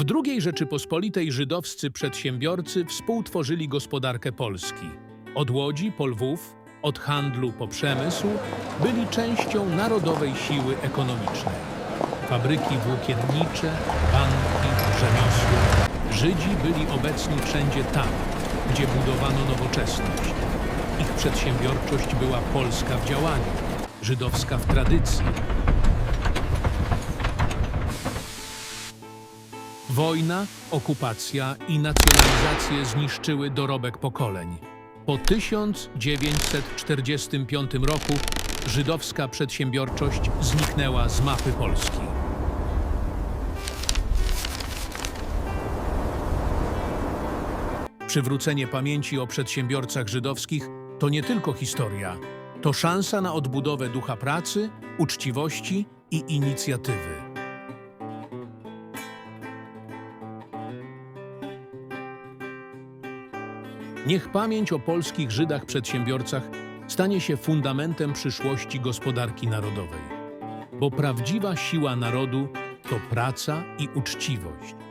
W II Rzeczypospolitej żydowscy przedsiębiorcy współtworzyli gospodarkę Polski. Od łodzi po Lwów, od handlu po przemysł, byli częścią narodowej siły ekonomicznej. Fabryki włókiennicze, banki, rzemiosło. Żydzi byli obecni wszędzie tam, gdzie budowano nowoczesność. Ich przedsiębiorczość była polska w działaniu, żydowska w tradycji. Wojna, okupacja i nacjonalizacje zniszczyły dorobek pokoleń. Po 1945 roku żydowska przedsiębiorczość zniknęła z mapy Polski. Przywrócenie pamięci o przedsiębiorcach żydowskich to nie tylko historia, to szansa na odbudowę ducha pracy, uczciwości i inicjatywy. Niech pamięć o polskich Żydach przedsiębiorcach stanie się fundamentem przyszłości gospodarki narodowej. Bo prawdziwa siła narodu to praca i uczciwość.